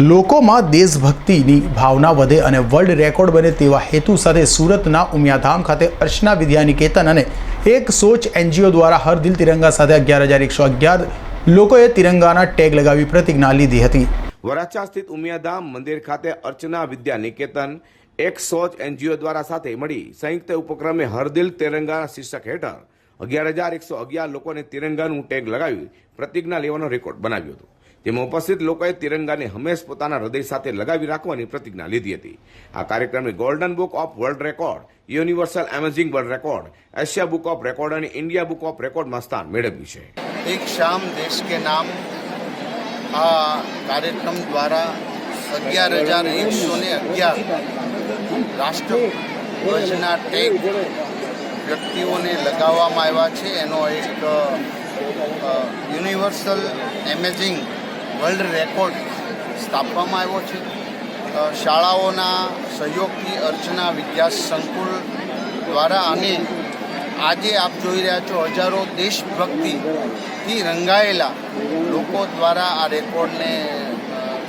લોકોમાં દેશભક્તિની ભાવના વધે અને વર્લ્ડ રેકોર્ડ બને તેવા હેતુ સાથે સુરતના ઉમિયાધામ ખાતે અર્ચના વિદ્યા નિકેતન અને એક સોચ એનજીઓ દ્વારા હર દિલ તિરંગા સાથે અગિયાર હજાર એકસો અગિયાર લોકોએ તિરંગાના ટેગ લગાવી પ્રતિજ્ઞા લીધી હતી. વરાછા સ્થિત ઉમિયાધામ મંદિર ખાતે અર્ચના વિદ્યા નિકેતન એક સોચ એનજીઓ દ્વારા સાથે મળી સંયુક્ત ઉપક્રમે હરદિલ તિરંગા શીર્ષક હેઠળ અગિયાર હજાર એકસો અગિયાર લોકોને તિરંગાનું ટેગ લગાવી પ્રતિજ્ઞા લેવાનો રેકોર્ડ બનાવ્યો હતો. તેમાં ઉપસ્થિત લોકોએ તિરંગાને હંમેશ પોતાના હૃદય સાથે લગાવી રાખવાની પ્રતિજ્ઞા લીધી હતી. આ કાર્યક્રમે golden book of world record universal amazing world record Asia book of record અને ઇન્ડિયા બુક ઓફ રેકોર્ડમાં સ્થાન મેળવ્યું છે. એક શામ દેશ કે નામ આ કાર્યક્રમ દ્વારા અગિયાર હજાર એકસો ને અગિયાર રાષ્ટ્રના ટેગ વ્યક્તિઓને લગાવવામાં આવ્યા છે. એનો એક યુનિવર્સલ એમેઝિંગ વર્લ્ડ રેકોર્ડ સ્થાપવામાં આવ્યો છે. શાળાઓના સહયોગથી અર્ચના વિદ્યા સંકુલ દ્વારા અને આજે આપ જોઈ રહ્યા છો હજારો દેશભક્તિથી રંગાયેલા લોકો દ્વારા આ રેકોર્ડને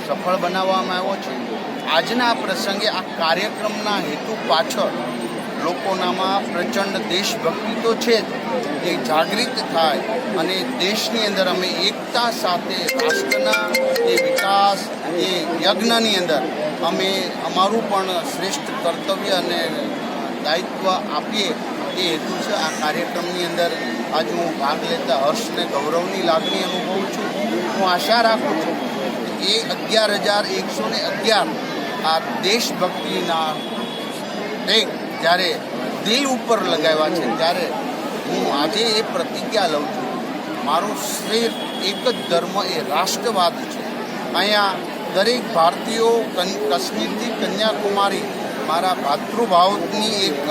સફળ બનાવવામાં આવ્યો છે. આજના પ્રસંગે આ કાર્યક્રમના હેતુ પાછળ લોકોનામાં પ્રચંડ દેશભક્તિ તો છે જ એ જાગૃત થાય અને દેશની અંદર અમે એકતા સાથે રાષ્ટ્રના એ વિકાસ એ યજ્ઞની અંદર અમે અમારું પણ શ્રેષ્ઠ કર્તવ્ય અને દાયિત્વ આપીએ એ હેતુ છે. આ કાર્યક્રમની અંદર આજે હું ભાગ લેતા હર્ષને ગૌરવની લાગણી અનુભવું છું. હું આશા રાખું છું એ અગિયાર હજાર એકસો ને અગિયાર આ દેશભક્તિના ટેગ જ્યારે દિલ ઉપર લગાવ્યા છે, ત્યારે હું આજે એ પ્રતિજ્ઞા લઉં છું. મારું શ્રેષ્ઠ એક જ ધર્મ એ રાષ્ટ્રવાદ છે. અહીંયા દરેક ભારતીયો કાશ્મીરથી કન્યાકુમારી મારા ભાતૃભાવની એક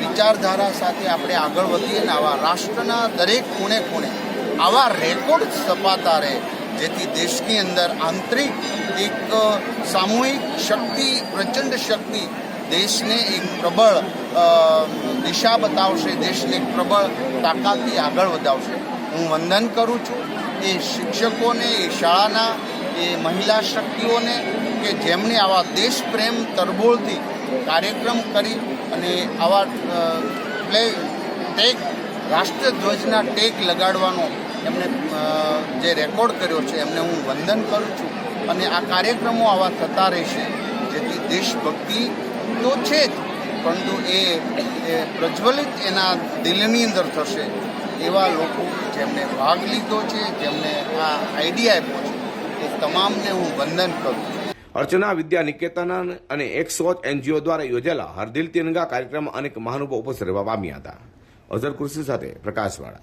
વિચારધારા સાથે આપણે આગળ વધીએ ને આવા રાષ્ટ્રના દરેક ખૂણે ખૂણે આવા રેકોર્ડ સ્થપાતા રહે, જેથી દેશની અંદર આંતરિક એક સામૂહિક શક્તિ, પ્રચંડ શક્તિ દેશને એક પ્રબળ દિશા બતાવશે, દેશને એક પ્રબળ તાકાતથી આગળ વધાવશે. હું વંદન કરું છું એ શિક્ષકોને, એ શાળાના, એ મહિલા શક્તિઓને કે જેમણે આવા દેશ પ્રેમ તરબોળથી કાર્યક્રમ કરી અને આવા પ્લે, ટેક, રાષ્ટ્રધ્વજના ટેક લગાડવાનો એમણે જે રેકોર્ડ કર્યો છે, એમને હું વંદન કરું છું. અને આ કાર્યક્રમો આવા થતા રહેશે જેથી દેશભક્તિ તો છે જ પરંતુ એ પ્રજ્વલિત એના દિલની અંદર થશે એવા લોકો જેમને ભાગ લીધો છે, જેમને આ આઈડિયા આપ્યો છે. એ તમામને હું વંદન કરું અર્ચના, વિદ્યા, નિકેતન અને એક સોચ એનજીઓ દ્વારા યોજેલા હરદિલ તિરંગા કાર્યક્રમમાં અનેક મહાનુભાવો ઉપસ્થિત રહેવા પામ્યા હતા. અઝર કુર્સી સાથે પ્રકાશવાળા.